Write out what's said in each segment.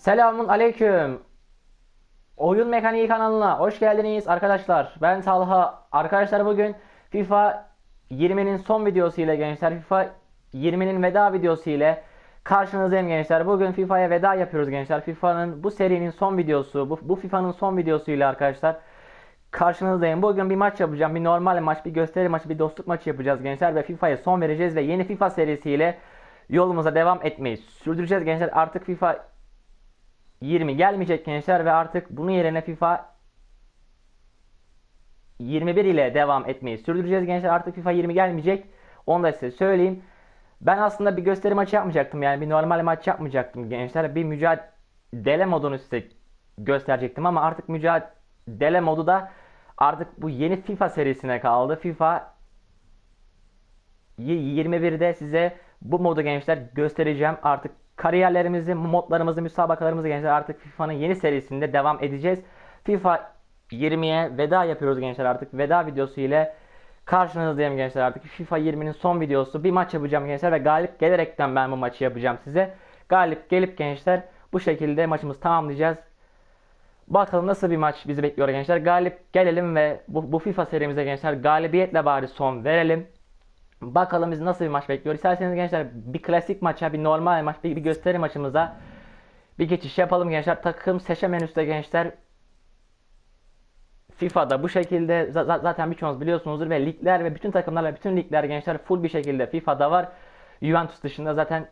Selamun aleyküm. Oyun Mekaniği kanalına hoş geldiniz arkadaşlar. Ben Talha. Arkadaşlar bugün FIFA 20'nin son videosu ile gençler FIFA 20'nin veda videosu ile karşınızdayım gençler. Bugün FIFA'ya veda yapıyoruz gençler. FIFA'nın bu serinin son videosu, bu, bu FIFA'nın son videosu ile arkadaşlar karşınızdayım. Bugün bir maç yapacağım. Bir normal maç, bir gösteri maçı, bir dostluk maçı yapacağız gençler ve FIFA'ya son vereceğiz ve yeni FIFA serisiyle yolumuza devam etmeyi sürdüreceğiz gençler. Artık FIFA 20 gelmeyecek gençler ve artık bunun yerine FIFA 21 ile devam etmeyi sürdüreceğiz gençler. Artık FIFA 20 gelmeyecek. Onu da size söyleyeyim. Ben aslında bir gösteri maçı yapmayacaktım. Yani bir normal maç yapmayacaktım gençler. Bir mücadele modunu size gösterecektim ama artık mücadele modu da artık bu yeni FIFA serisine kaldı. FIFA 21'de size bu modu gençler göstereceğim. Artık kariyerlerimizi, modlarımızı, müsabakalarımızı gençler artık FIFA'nın yeni serisinde devam edeceğiz. FIFA 20'ye veda yapıyoruz gençler artık. Veda videosu ile karşınızdayım gençler artık. FIFA 20'nin son videosu. Bir maç yapacağım gençler ve galip gelerekten ben bu maçı yapacağım size. Galip gelip gençler bu şekilde maçımızı tamamlayacağız. Bakalım nasıl bir maç bizi bekliyor gençler. Galip gelelim ve bu, bu FIFA serimize gençler galibiyetle bari son verelim. Bakalım bizi nasıl bir maç bekliyor. İsterseniz gençler bir klasik maça, bir normal maç, bir, bir gösteri maçımıza bir geçiş yapalım gençler. Takım seçe menüsü gençler FIFA'da bu şekilde za- zaten birçoğunuz biliyorsunuzdur ve ligler ve bütün takımlarla bütün ligler gençler full bir şekilde FIFA'da var. Juventus dışında zaten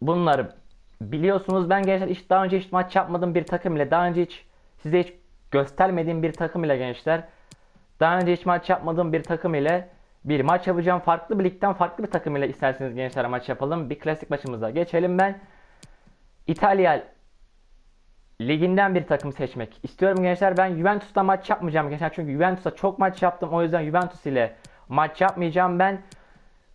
bunları biliyorsunuz. Ben gençler hiç daha önce hiç maç yapmadığım bir takım ile daha önce hiç size hiç göstermediğim bir takım ile gençler daha önce hiç maç yapmadığım bir takım ile bir maç yapacağım. Farklı bir ligden farklı bir takım ile isterseniz gençler maç yapalım. Bir klasik maçımıza geçelim ben. İtalya liginden bir takım seçmek istiyorum gençler. Ben Juventus'ta maç yapmayacağım gençler. Çünkü Juventus'ta çok maç yaptım. O yüzden Juventus ile maç yapmayacağım. Ben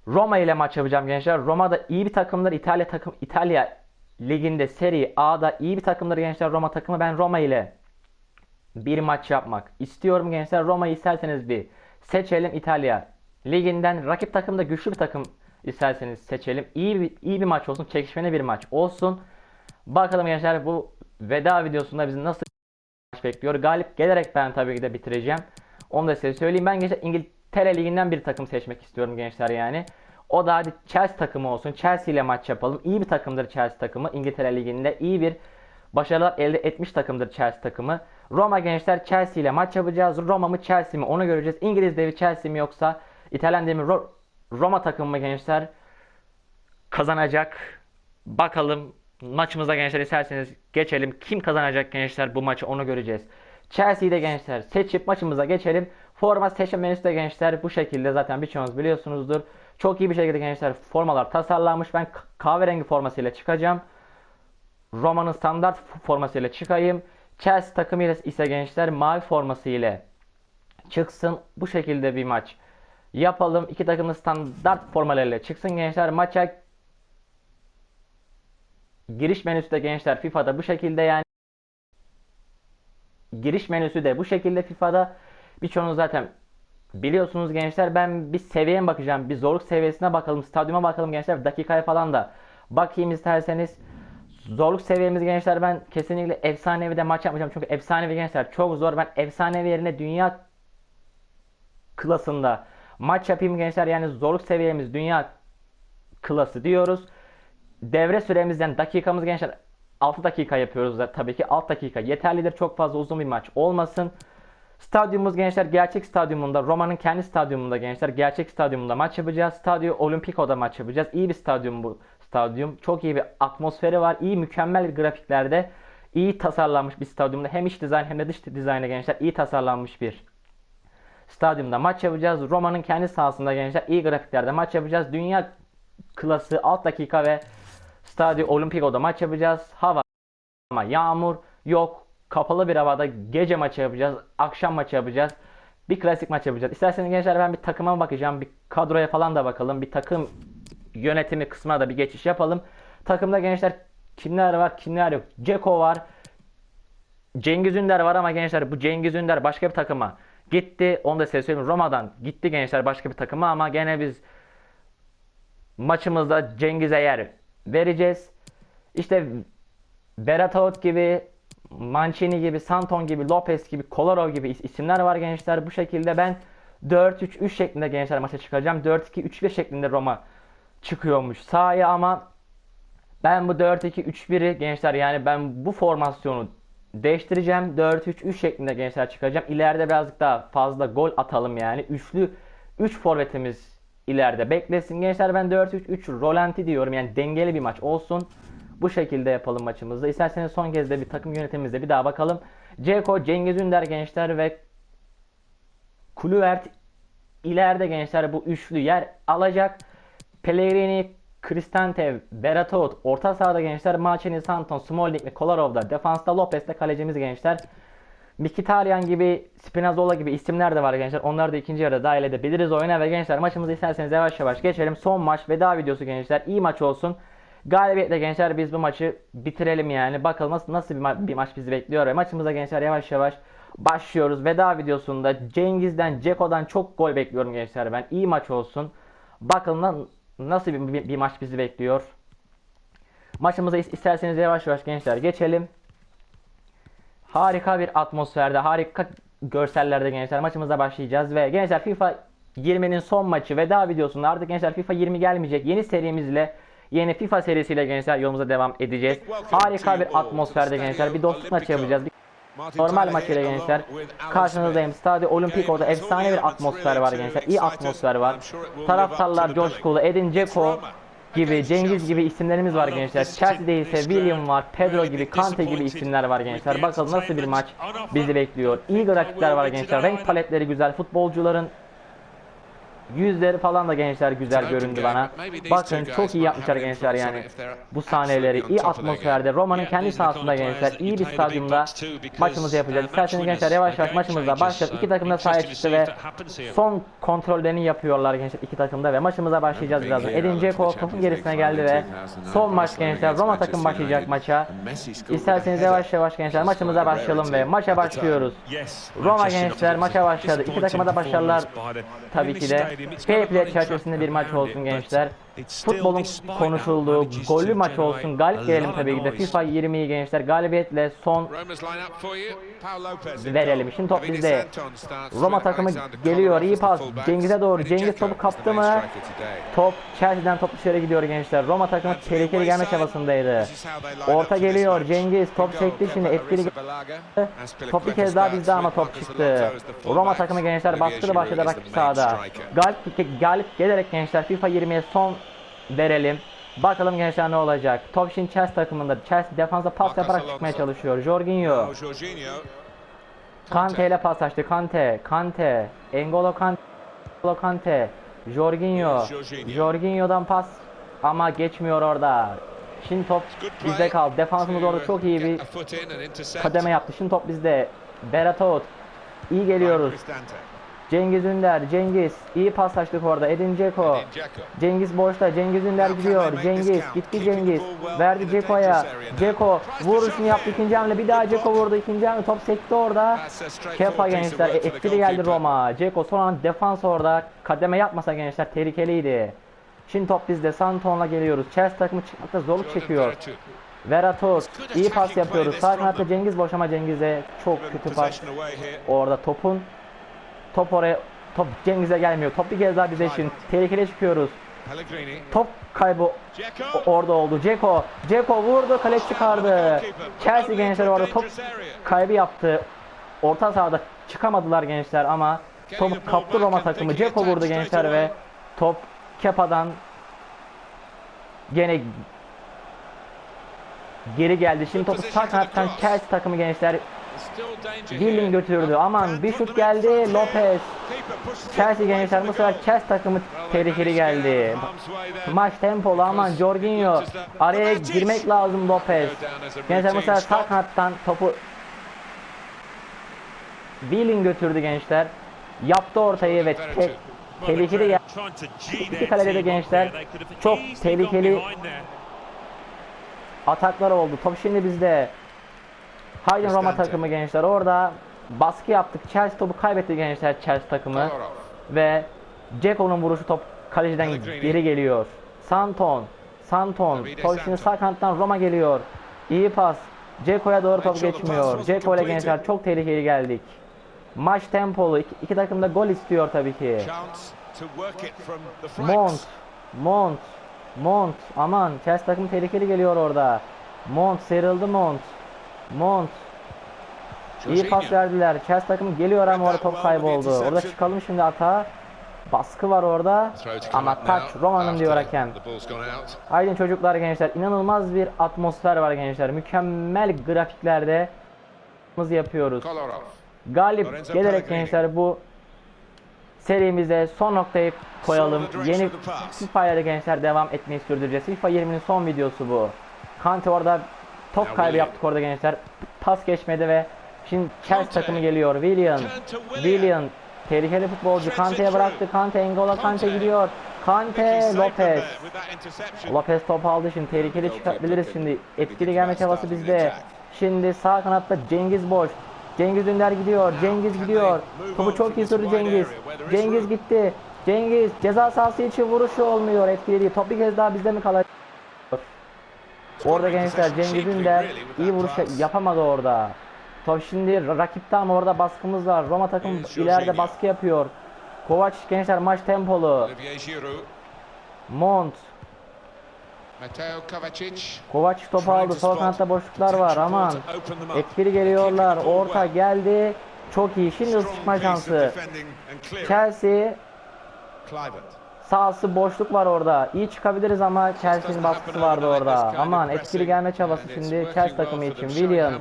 Roma ile maç yapacağım gençler. Roma'da iyi bir takımdır. İtalya takım İtalya liginde Serie A'da iyi bir takımdır gençler. Roma takımı ben Roma ile bir maç yapmak istiyorum gençler. Roma'yı isterseniz bir seçelim İtalya liginden. Rakip takım da güçlü bir takım isterseniz seçelim. İyi bir, iyi bir maç olsun. Çekişmeli bir maç olsun. Bakalım gençler bu veda videosunda bizi nasıl maç bekliyor. Galip gelerek ben tabii ki de bitireceğim. Onu da size söyleyeyim. Ben gençler İngiltere liginden bir takım seçmek istiyorum gençler yani. O da hadi Chelsea takımı olsun. Chelsea ile maç yapalım. İyi bir takımdır Chelsea takımı. İngiltere liginde iyi bir başarılar elde etmiş takımdır Chelsea takımı. Roma gençler Chelsea ile maç yapacağız. Roma mı Chelsea mi onu göreceğiz. İngiliz devi Chelsea mi yoksa İtalyan devi Ro- Roma takımı mı gençler kazanacak. Bakalım maçımıza gençler isterseniz geçelim. Kim kazanacak gençler bu maçı onu göreceğiz. Chelsea'de gençler seçip maçımıza geçelim. Forma seçim menüsü de gençler bu şekilde zaten birçoğunuz biliyorsunuzdur. Çok iyi bir şekilde gençler formalar tasarlanmış. Ben kahverengi formasıyla çıkacağım. Roma'nın standart formasıyla çıkayım. Chelsea takımı ise gençler mavi forması ile çıksın. Bu şekilde bir maç yapalım. İki takımın standart formalarıyla çıksın gençler. Maça giriş menüsü de gençler FIFA'da bu şekilde yani. Giriş menüsü de bu şekilde FIFA'da. Birçoğunuz zaten biliyorsunuz gençler. Ben bir seviyeye bakacağım. Bir zorluk seviyesine bakalım. Stadyuma bakalım gençler. Dakikaya falan da bakayım isterseniz. Zorluk seviyemiz gençler ben kesinlikle efsanevi de maç yapmayacağım. Çünkü efsanevi gençler çok zor. Ben efsanevi yerine dünya klasında maç yapayım gençler. Yani zorluk seviyemiz dünya klası diyoruz. Devre süremizden dakikamız gençler 6 dakika yapıyoruz da tabii ki 6 dakika yeterlidir. Çok fazla uzun bir maç olmasın. Stadyumumuz gençler gerçek stadyumunda Roma'nın kendi stadyumunda gençler gerçek stadyumunda maç yapacağız. Stadio Olimpico'da maç yapacağız. İyi bir stadyum bu stadyum. Çok iyi bir atmosferi var. İyi mükemmel grafiklerde iyi tasarlanmış bir stadyumda hem iç dizayn hem de dış dizaynı gençler iyi tasarlanmış bir stadyumda maç yapacağız. Roma'nın kendi sahasında gençler iyi grafiklerde maç yapacağız. Dünya klası alt dakika ve Stadio Olimpico'da maç yapacağız. Hava ama yağmur yok. Kapalı bir havada gece maçı yapacağız. Akşam maçı yapacağız. Bir klasik maç yapacağız. İsterseniz gençler ben bir takıma bakacağım. Bir kadroya falan da bakalım. Bir takım yönetimi kısmına da bir geçiş yapalım. Takımda gençler kimler var kimler yok. Ceko var. Cengiz Ünder var ama gençler bu Cengiz Ünder başka bir takıma gitti. Onu da size söyleyeyim. Roma'dan gitti gençler başka bir takıma ama gene biz maçımızda Cengiz'e yer vereceğiz. İşte Berataut gibi, Mancini gibi, Santon gibi, Lopez gibi, Kolarov gibi is- isimler var gençler. Bu şekilde ben 4-3-3 şeklinde gençler maça çıkacağım. 4-2-3-1 şeklinde Roma çıkıyormuş sahaya ama ben bu 4-2-3-1'i gençler yani ben bu formasyonu değiştireceğim. 4-3-3 şeklinde gençler çıkacağım. İleride birazcık daha fazla gol atalım yani. Üçlü 3 forvetimiz ileride beklesin. Gençler ben 4-3-3 rolanti diyorum. Yani dengeli bir maç olsun. Bu şekilde yapalım maçımızda. İsterseniz son kez de bir takım yönetimimizde bir daha bakalım. Ceko, Cengiz Ünder gençler ve Kulüvert ileride gençler bu üçlü yer alacak. Pellegrini, Kristantev, Beratout orta sahada gençler Mancini, Santon, Smalling ve Kolarov'da defansta Lopez'de kalecimiz gençler. Mkhitaryan gibi, Spinazzola gibi isimler de var gençler. Onları da ikinci yarıda dahil edebiliriz oyuna ve gençler maçımızı isterseniz yavaş yavaş geçelim. Son maç veda videosu gençler. İyi maç olsun. Galibiyetle gençler biz bu maçı bitirelim yani. Bakalım nasıl, nasıl bir, ma- bir maç bizi bekliyor. Ve maçımıza gençler yavaş yavaş başlıyoruz. Veda videosunda Cengiz'den, Ceko'dan çok gol bekliyorum gençler ben. İyi maç olsun. Bakalım nasıl bir, bir, bir maç bizi bekliyor. Maçımıza is- isterseniz yavaş yavaş gençler geçelim. Harika bir atmosferde, harika görsellerde gençler maçımıza başlayacağız ve gençler FIFA 20'nin son maçı veda videosunda artık gençler FIFA 20 gelmeyecek. Yeni serimizle yeni FIFA serisiyle gençler yolumuza devam edeceğiz. Harika bir atmosferde gençler bir dostluk maçı yapacağız. Bir normal maç ile gençler. Karşınızdayım. Stadio Olimpico'da efsane bir atmosfer var gençler. İyi atmosfer var. Taraftarlar coşkulu. Edin Dzeko gibi, Cengiz gibi isimlerimiz var gençler. Chelsea'de ise William var, Pedro gibi, Kante gibi isimler var gençler. Bakalım nasıl bir maç bizi bekliyor. İyi grafikler var gençler. Renk paletleri güzel. Futbolcuların yüzleri falan da gençler güzel göründü bana. Bakın çok iyi yapmışlar gençler yani. Bu sahneleri iyi atmosferde Roma'nın kendi sahasında gençler iyi bir stadyumda maçımızı yapacağız. İsterseniz gençler yavaş yavaş maçımıza başlayalım. İki takım da sahaya çıktı ve son kontrollerini yapıyorlar gençler iki takımda ve maçımıza başlayacağız birazdan. Edin Dzeko topun gerisine geldi ve son maç gençler Roma takım başlayacak maça. İsterseniz yavaş yavaş gençler maçımıza başlayalım ve maça başlıyoruz. Roma gençler maça başladı. İki takıma da başarılar tabii ki de. Play çerçevesinde bir maç olsun gençler. Futbolun konuşulduğu gollü maç olsun. Galip gelelim tabii ki de. FIFA 20'yi gençler galibiyetle son verelim. Şimdi top bizde. Roma takımı geliyor. iyi pas. Cengiz'e doğru. Cengiz topu kaptı mı? Top Chelsea'den top dışarı gidiyor gençler. Roma takımı tehlikeli gelme çabasındaydı. Orta geliyor. Cengiz top sekti şimdi etkili. Top bir kez daha bizde ama top çıktı. Roma takımı gençler baskılı başladı rakip sahada. Galip, galip gelerek gençler FIFA 20'ye son verelim. Bakalım gençler ne olacak. Top şimdi Chelsea takımında. Chelsea defansa pas yaparak çıkmaya çalışıyor. Jorginho. Kante ile pas açtı. Kante, Kante, Engolo Kante, Engolo Kante, Jorginho. Jorginho'dan pas ama geçmiyor orada. Şimdi top bizde kaldı. Defansımız orada çok iyi bir kademe yaptı. Şimdi top bizde. Beratout. İyi geliyoruz. Cengiz Ünder, Cengiz. iyi pas açtık orada. Edin Dzeko. Cengiz boşta. Cengiz Ünder gidiyor. Cengiz gitti Cengiz. Verdi Ceko'ya. Ceko vuruşunu yaptı ikinci hamle. Bir daha Ceko vurdu ikinci hamle. Top sekti orada. Kepa gençler. E, etkili geldi Roma. Ceko son an defans orada. Kademe yapmasa gençler tehlikeliydi. Şimdi top bizde. Santon'la geliyoruz. Chelsea takımı çıkmakta zorluk çekiyor. Verator iyi pas yapıyoruz. Sağ kanatta Cengiz boş ama Cengiz'e çok kötü pas. Orada topun top oraya top Cengiz'e gelmiyor. Top bir kez daha bize için tehlikeli çıkıyoruz. Top kaybı orada oldu. Ceko. Ceko vurdu. Kale çıkardı. Chelsea gençler orada top kaybı yaptı. Orta sahada çıkamadılar gençler ama top kaptı Roma takımı. Ceko vurdu gençler ve top Kepa'dan gene geri geldi. Şimdi topu sağ kanattan Chelsea takımı gençler Willing götürdü. Aman bir şut geldi. Lopez. Chelsea gençler bu sefer Chelsea takımı tehlikeli geldi. Maç tempolu aman Jorginho. Araya girmek lazım Lopez. Gençler bu sefer sağ kanattan topu Willing götürdü gençler. Yaptı ortayı ve te- tehlikeli geldi. İki kalede de gençler çok tehlikeli ataklar oldu. Top şimdi bizde. Haydi Roma takımı gençler. Orada baskı yaptık. Chelsea topu kaybetti gençler Chelsea takımı. Ve Ceko'nun vuruşu top kaleciden geri geliyor. Santon. Santon. Santon. sağ kanattan Roma geliyor. İyi pas. Ceko'ya doğru top geçmiyor. Ceko ile gençler çok tehlikeli geldik. Maç tempolu. İki, iki takım da gol istiyor tabii ki. Mont. Mont. Mont. Aman Chelsea takım tehlikeli geliyor orada. Mont sıyrıldı Mont. Mont. İyi pas Jorginho. verdiler. Chelsea takımı geliyor ama orada top kayboldu. Orada çıkalım şimdi atağa. Baskı var orada. Ama taç Roma'nın diyor hakem. Aydın çocuklar gençler inanılmaz bir atmosfer var gençler. Mükemmel grafiklerde yapıyoruz. Galip gelerek gençler bu serimize son noktayı koyalım. Yeni. FIFA ile gençler devam etmeyi sürdüreceğiz. FIFA 20'nin son videosu bu. Kante orada top kaybı yaptık orada gençler. Pas geçmedi ve şimdi Chelsea takımı geliyor. Willian. Willian. Tehlikeli futbolcu. Kante'ye bıraktı. Kante Engola Kante gidiyor. Kante Lopez. Lopez top aldı şimdi tehlikeli çıkartabiliriz şimdi. Etkili gelme çabası bizde. Şimdi sağ kanatta Cengiz boş. Cengiz Ünder gidiyor. Cengiz gidiyor. Topu çok iyi sürdü Cengiz. Cengiz gitti. Cengiz ceza sahası için vuruşu olmuyor. Etkili. Top bir kez daha bizde mi kalacak? Orada gençler Cengiz Ünder iyi vuruş yapamadı orada. Top şimdi rakipte ama orada baskımız var. Roma takım ileride baskı yapıyor. Kovac gençler maç tempolu. Mont. Kovac topu aldı. Sol kanatta boşluklar var. Aman. Etkili geliyorlar. Orta geldi. Çok iyi. Şimdi çıkma şansı. Chelsea. Sağsı boşluk var orada. İyi çıkabiliriz ama Chelsea'nin baskısı vardı orada. Aman etkili gelme çabası şimdi Chelsea takımı için. William,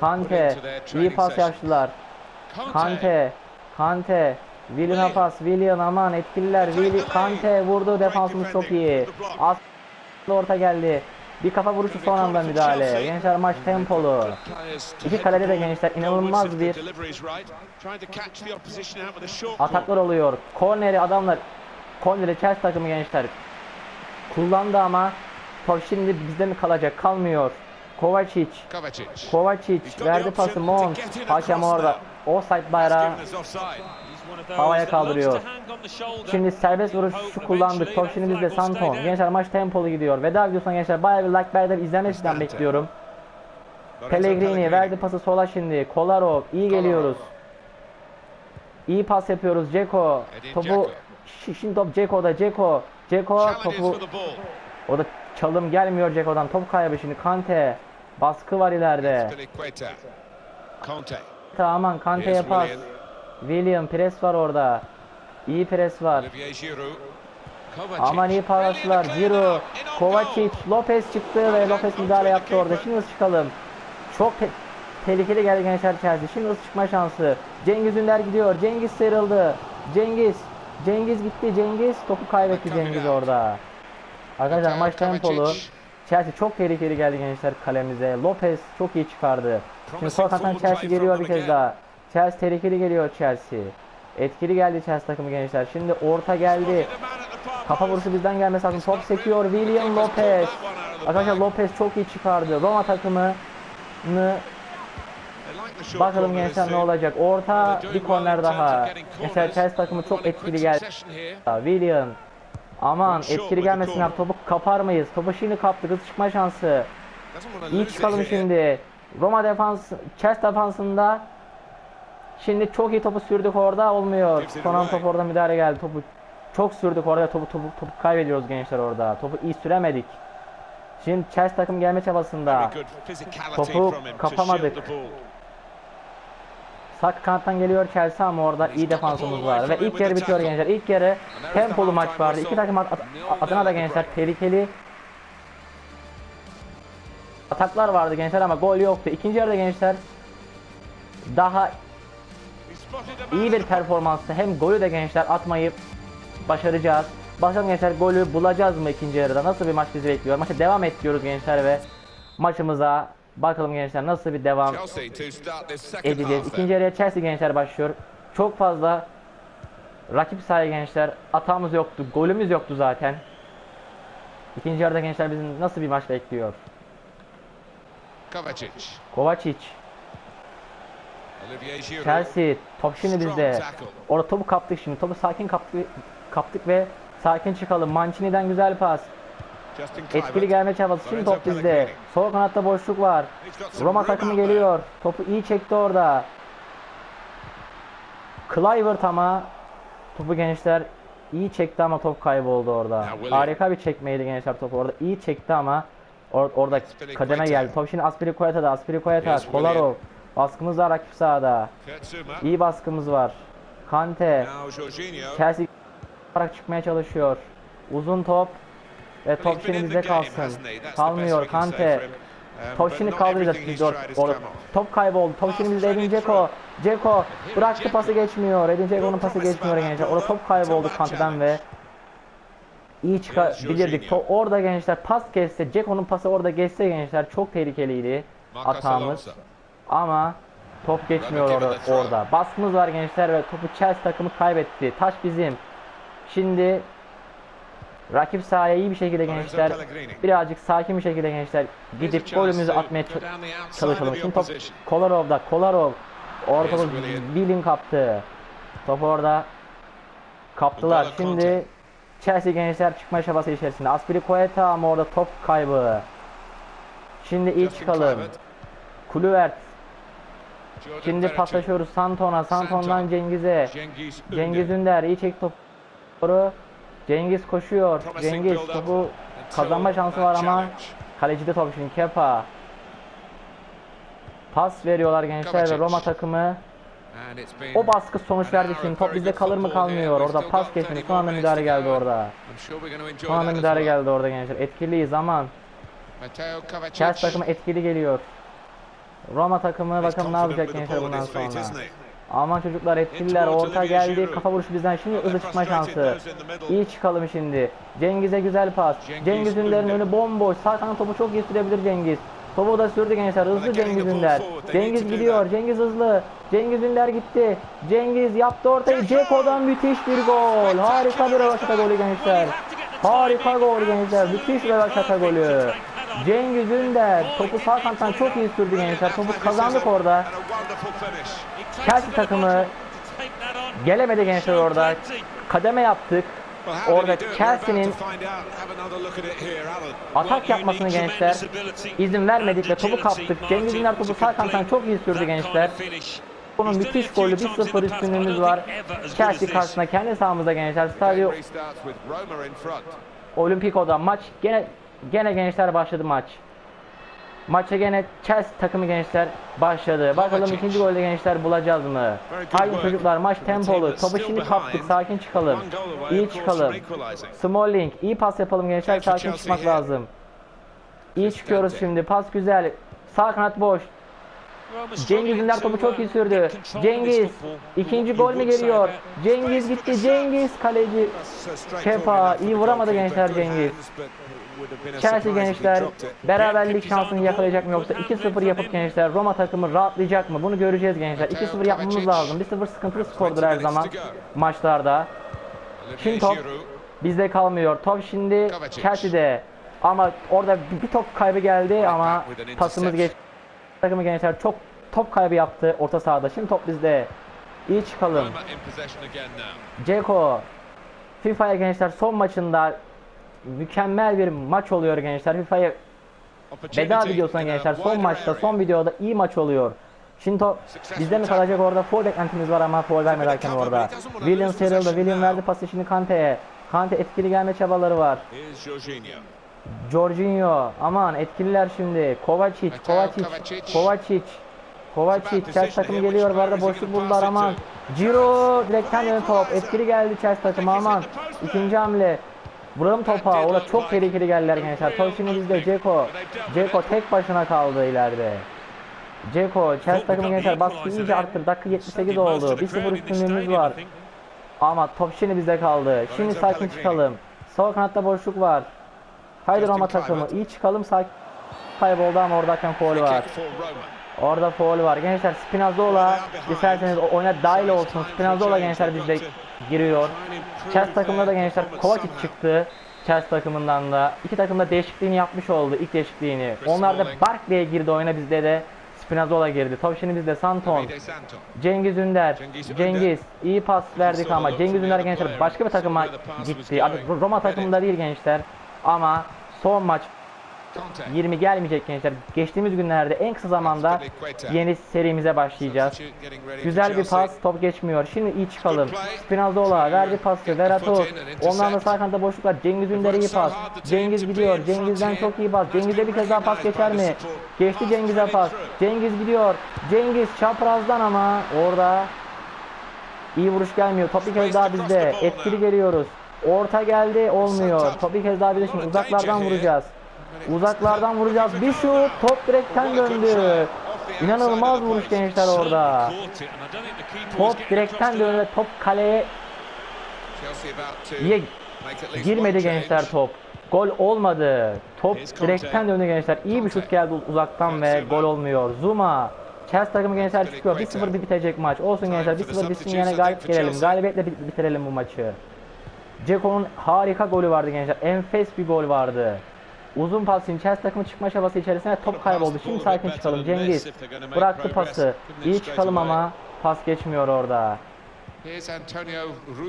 Kante, iyi pas yaptılar. Kante, Kante, William'a pas, William aman etkililer. Willi, Kante vurdu defansımız çok iyi. Az orta geldi. Bir kafa vuruşu son anda müdahale. Gençler maç tempolu. İki kalede de gençler inanılmaz bir ataklar oluyor. Korneri adamlar Korneri Chelsea takımı gençler kullandı ama top şimdi bizde mi kalacak? Kalmıyor. Kovacic, Kovacic. Kovacic verdi pası Mont. Hakem orada. Offside bayrağı. Havaya kaldırıyor. Şimdi serbest vuruş şu kullandık. Top şimdi bizde Santon. Gençler maç tempolu gidiyor. Veda videosuna gençler bayağı bir like berder izlemesinden bekliyorum. Pellegrini verdi pası sola şimdi. Kolarov iyi geliyoruz. İyi pas yapıyoruz. Ceko topu Dzeko. Şi- şimdi top Ceko'da Ceko. Ceko topu o da çalım gelmiyor Ceko'dan. Top kaybı şimdi Kante. Baskı var ileride. Aman Kante'ye pas. William pres var orada. İyi pres var. Aman iyi paslar. On Kovacic. Lopez çıktı ve Lopez müdahale yaptı orada. Şimdi hız çıkalım. Çok te- tehlikeli geldi gençler Chelsea. Şimdi hız çıkma şansı. Cengiz Ünder gidiyor. Cengiz sıyrıldı. Cengiz. Cengiz gitti. Cengiz topu kaybetti Cengiz orada. Arkadaşlar maç tempolu. Chelsea çok tehlikeli geldi gençler kalemize. Lopez çok iyi çıkardı. Şimdi sol kanattan Chelsea geliyor bir kez daha. Chelsea tehlikeli geliyor Chelsea. Etkili geldi Chelsea takımı gençler. Şimdi orta geldi. Kafa vuruşu bizden gelmesi lazım. Top sekiyor William Lopez. Arkadaşlar Lopez çok iyi çıkardı. Roma takımını bakalım gençler ne olacak. Orta bir korner daha. corners. Chelsea takımı çok etkili geldi. William. Aman etkili with the gelmesin corner. yap. Topu kapar mıyız? Topu şimdi kaptık. Hız çıkma şansı. İyi çıkalım şimdi. Roma defans, Chelsea defansında Şimdi çok iyi topu sürdük orada olmuyor. Son an top orada müdahale geldi. Topu çok sürdük orada topu topu, topu kaybediyoruz gençler orada. Topu iyi süremedik. Şimdi Chelsea takım gelme çabasında. Topu kapamadık. Sağ kanattan geliyor Chelsea ama orada iyi defansımız var. Ve ilk yarı bitiyor gençler. İlk yarı tempolu maç vardı. İki takım ad- ad- adına da gençler tehlikeli ataklar vardı gençler ama gol yoktu. İkinci yarıda gençler daha iyi bir performansla hem golü de gençler atmayı başaracağız. Bakalım gençler golü bulacağız mı ikinci yarıda? Nasıl bir maç bizi bekliyor? Maça devam et diyoruz gençler ve maçımıza bakalım gençler nasıl bir devam edeceğiz. İkinci yarıya Chelsea gençler başlıyor. Çok fazla rakip sahaya gençler atağımız yoktu, golümüz yoktu zaten. İkinci yarıda gençler bizim nasıl bir maç bekliyor? Kovacic. Kovacic. Chelsea, top şimdi bizde. Orada topu kaptık şimdi. Topu sakin kaptık, kaptık ve sakin çıkalım. Mancini'den güzel pas. Etkili gelme çabası. Şimdi top bizde. Sol kanatta boşluk var. Roma takımı geliyor. Topu iyi çekti orada. Kluivert ama topu gençler iyi çekti ama top kayboldu orada. Harika bir çekmeydi gençler topu orada. iyi çekti ama or- orada kademe geldi. Top şimdi Aspilicueta'da. Aspilicueta. Kolarov. Baskımız var rakip sahada. İyi baskımız var. Kante. Chelsea olarak çıkmaya çalışıyor. Uzun top ve top şimdi game, kalsın. Kalmıyor Kante. Um, Top şimdi not kaldıracağız biz dört. Top kayboldu. Top şimdi Edin Dzeko. Dzeko bıraktı pası geçmiyor. Edin Dzeko'nun pası geçmiyor gençler. Orada top kayboldu Kante'den ve iyi çıkabilirdik. Top orada gençler pas geçse, Dzeko'nun pası orada geçse gençler çok tehlikeliydi. Alonso. Ama top geçmiyor orada. orada. Baskımız var gençler ve topu Chelsea takımı kaybetti. Taş bizim. Şimdi rakip sahaya iyi bir şekilde gençler birazcık sakin bir şekilde gençler gidip golümüzü atmaya çalışalım. Şimdi top. Kolarov'da. Kolarov Willian. Willian kaptı. Topu orada kaptılar. Şimdi. Chelsea gençler çıkma çabası içerisinde. Aspilicueta ama orada top kaybı. Şimdi iyi çıkalım. Kluivert. Kulüvert. Şimdi paslaşıyoruz Santon'a. Santon'dan Santon. Cengiz'e. Cengiz. Ünder iyi çek topu. Cengiz koşuyor. Cengiz topu kazanma şansı var ama challenge. kalecide top şimdi Kepa. Pas veriyorlar gençler ve. Roma takımı. O baskı sonuç verdi şimdi. Top bizde kalır mı kalmıyor. Orada pas. 30 Son anda müdahale geldi orada. Son anda müdahale geldi orada gençler. Etkiliyiz aman. Matteo Kovacic. Chelsea takımı etkili geliyor. Roma takımı bakın ne yapacak gençler bundan sonra. Aman çocuklar etkililer. Orta geldi. Kafa vuruşu bizden. Şimdi hızlı çıkma şansı. İyi çıkalım şimdi. Cengiz'e güzel pas. Cengiz Ünder'in önü bomboş. Sağ kanat topu çok iyi sürebilir Cengiz. Topu da sürdü gençler. Hızlı Cengiz Ünder. Cengiz gidiyor. Cengiz hızlı. Cengiz Ünder gitti. Cengiz yaptı ortayı. Ceko'dan müthiş bir gol. Harika bir rövaşata golü gençler. Harika gol gençler. Müthiş rövaşata golü. Cengiz Ünder topu sağ kanattan çok iyi sürdü gençler. Topu kazandık orada. Chelsea takımı gelemedi gençler orada. Kademe yaptık. Orada Chelsea'nin atak yapmasını gençler izin vermedik ve topu kaptık. Cengiz Ünder topu sağ kanattan çok iyi sürdü gençler. Bunun müthiş golü 1-0 üstünlüğümüz var. Chelsea karşısında kendi sahamızda gençler. Stadio. Olimpiko'da maç gene gene gençler başladı maç. Maça gene Chelsea takımı gençler başladı. Bakalım ikinci golde gençler bulacağız mı? Haydi çocuklar maç tempolu. Topu şimdi kaptık. Sakin çıkalım. İyi çıkalım. Smalling iyi pas yapalım gençler. Sakin çıkmak lazım. İyi çıkıyoruz şimdi. Pas güzel. Sağ kanat boş. Cengiz Ünder topu çok iyi sürdü. Cengiz ikinci gol mü geliyor? Cengiz gitti. Cengiz kaleci. Kepa, forward iyi vuramadı gençler Cengiz. Chelsea gençler beraberlik şansını yakalayacak mı yoksa 2-0 yapıp gençler Roma takımı rahatlayacak mı? Bunu göreceğiz gençler. 2-0 yapmamız lazım. 1-0 sıkıntılı skordur her zaman maçlarda. Şimdi top bizde kalmıyor. Top şimdi. Chelsea'de. Ama orada bir- top kaybı geldi ama pasımız geç. Takımı gençler çok top kaybı yaptı orta sahada. Şimdi top bizde. İyi çıkalım. Ceko FIFA'ya gençler son maçında mükemmel bir maç oluyor gençler. FIFA'ya veda videosuna gençler son maçta son videoda iyi maç oluyor. Şimdi top bizde mi kalacak orada foul beklentimiz var ama foul vermedi hakem orada. William sıyrıldı. William verdi pası şimdi Kante'ye. Kante etkili gelme çabaları var. Jorginho. Aman etkililer şimdi. Kovacic, Kovacic, Kovacic. Kovacic. Chelsea takımı geliyor bu arada boşluk buldular aman. Ciro direkten dönen top. Etkili geldi Chelsea takımı aman. İkinci hamle. Vuralım topa. Orada çok tehlikeli geldiler gençler. Top şimdi bizde Ceko. Ceko tek başına kaldı ileride. Ceko, Chelsea takımı gençler baskı iyice arttırdı. Dakika 78 oldu. 1-0 üstünlüğümüz var. Ama top şimdi bizde kaldı. Şimdi sakin çıkalım. Sol kanatta boşluk var. Haydi Roma takımı. İyi çıkalım sakin. Kayboldu ama oradayken foul var. Orada foul var. Gençler Spinazzola isterseniz oyuna dahil olsun. Spinazzola gençler bizde giriyor. Chelsea takımında da gençler Kovacic çıktı. Chelsea takımından da. iki takım da değişikliğini yapmış oldu. ilk değişikliğini. Onlar da Barkley'e girdi oyuna bizde de. Spinazzola girdi. Top şimdi bizde Santon. Cengiz Ünder. Cengiz iyi pas verdik ama Cengiz Ünder gençler başka bir takıma gitti. Artık Roma takımında değil gençler. Ama Son maç. 20 gelmeyecek gençler. Geçtiğimiz günlerde en kısa zamanda yeni serimize başlayacağız. Güzel bir pas, top geçmiyor. Şimdi iyi çıkalım. Spinazzola verdi pası, Verato. Ondan da sağ kanatta boşluk var. Cengiz Ünder iyi pas. Cengiz gidiyor. Cengiz'den çok iyi pas. Cengiz'e bir kez daha pas geçer mi? Geçti Cengiz'e pas. Cengiz gidiyor. Cengiz çaprazdan ama orada iyi vuruş gelmiyor. Top bir kez daha bizde. Etkili geliyoruz. Orta geldi olmuyor. Top bir kez daha bizde. Şimdi uzaklardan vuracağız. Uzaklardan vuracağız. Bir şut. Top direkten döndü. İnanılmaz vuruş gençler orada. Top direkten döndü. ve Top kaleye least girmedi gençler top. Gol olmadı. Top direkten döndü gençler. İyi bir şut geldi uzaktan ve gol olmuyor. Zuma. Chelsea takımı gençler çıkıyor. 1-0 bir bitecek maç. Olsun gençler 1-0 bitsin yine galip gelelim. Galibiyetle bit- bitirelim bu maçı. Ceko'nun harika golü vardı gençler. Enfes bir gol vardı. Uzun pas için Chelsea takımı çıkma çabası içerisinde top kayboldu. Şimdi sakin çıkalım. Cengiz bıraktı pası. İyi çıkalım ama pas geçmiyor orada.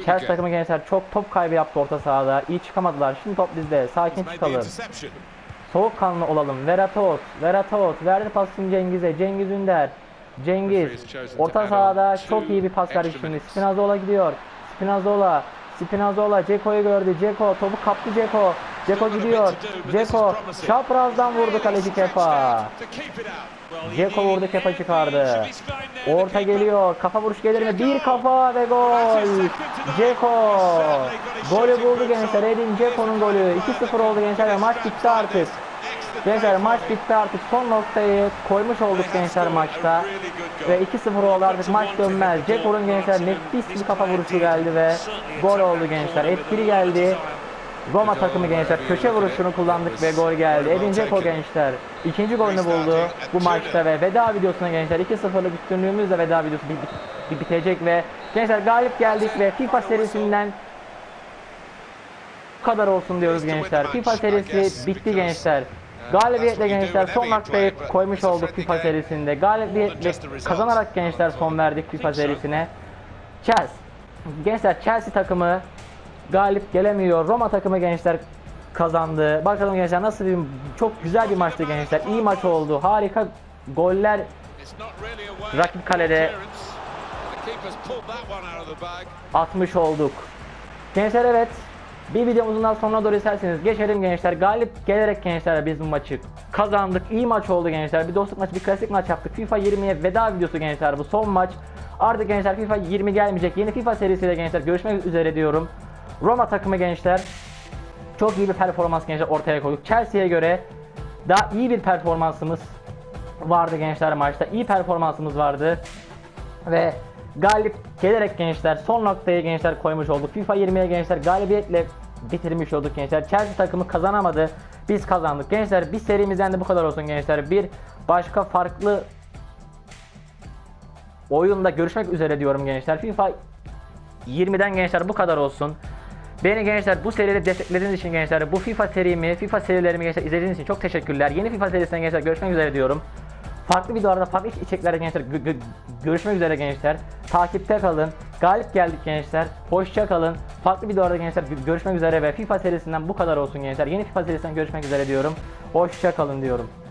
Chelsea takımı gençler çok top kaybı yaptı orta sahada. İyi çıkamadılar. Şimdi top bizde. Sakin çıkalım. Soğukkanlı olalım. Veratot. Veratot. Verdi pasını Cengiz'e. Cengiz Ünder. Cengiz. Orta sahada çok iyi bir pas verdi şimdi. Spinazzola gidiyor. Spinazzola. Spinazzola Ceko'yu gördü. Ceko topu kaptı Ceko. Ceko gidiyor. Ceko çaprazdan vurdu kaleci Kepa. Ceko vurdu Kepa çıkardı. Orta geliyor. Kafa vuruş gelir mi? Bir kafa ve gol. Ceko. Golü buldu gençler. Edin Ceko'nun golü. 2-0 oldu gençler maç bitti artık. Gençler maç bitti artık. Son noktayı koymuş olduk gençler maçta. Ve 2-0 oldu artık maç dönmez. Ceko'nun gençler nefis bir kafa vuruşu geldi ve gol oldu gençler. Etkili geldi. Roma takımı gençler köşe vuruşunu kullandık ve gol geldi. Edin Dzeko gençler ikinci golünü buldu bu maçta ve veda videosuna gençler 2-0'lık üstünlüğümüzle veda videosu bit- bit- bitecek ve gençler galip geldik ve FIFA serisinden bu kadar olsun diyoruz gençler. FIFA serisi bitti gençler. Galibiyetle gençler son noktayı koymuş olduk FIFA serisinde. Galibiyetle kazanarak gençler son verdik FIFA serisine. Chelsea. Gençler Chelsea takımı galip gelemiyor. Roma takımı gençler kazandı. Bakalım gençler nasıl bir çok güzel bir maçtı gençler. İyi maç oldu. Harika goller Rakip kalede. atmış olduk. Gençler evet. Bir videomuzun daha sonuna doğru isterseniz geçelim gençler. Galip gelerek gençler biz bu maçı kazandık. İyi maç oldu gençler. Bir dostluk maçı, bir klasik maç yaptık. FIFA 20'ye veda videosu gençler bu son maç. Artık gençler FIFA 20 gelmeyecek. Yeni FIFA serisiyle gençler görüşmek üzere diyorum. Roma takımı gençler çok iyi bir performans gençler ortaya koyduk. Chelsea'ye göre daha iyi bir performansımız vardı gençler maçta. İyi performansımız vardı. Ve galip gelerek gençler son noktayı gençler koymuş olduk. FIFA 20'ye gençler galibiyetle bitirmiş olduk gençler. Chelsea takımı kazanamadı. Biz kazandık. Gençler bir serimizden de bu kadar olsun gençler. Bir başka farklı oyunda görüşmek üzere diyorum gençler. FIFA 20'den gençler bu kadar olsun. Beni gençler bu seride desteklediğiniz için gençler bu FIFA serimi, FIFA serilerimi gençler izlediğiniz için çok teşekkürler. Yeni FIFA serisinde gençler görüşmek üzere diyorum. Farklı videolarda, farklı içeriklerde gençler gö- gö- görüşmek üzere gençler. Takipte kalın. Galip geldik gençler. Hoşça kalın. Farklı videolarda gençler gö- görüşmek üzere ve FIFA serisinden bu kadar olsun gençler. Yeni FIFA serisinden görüşmek üzere diyorum. Hoşça kalın diyorum.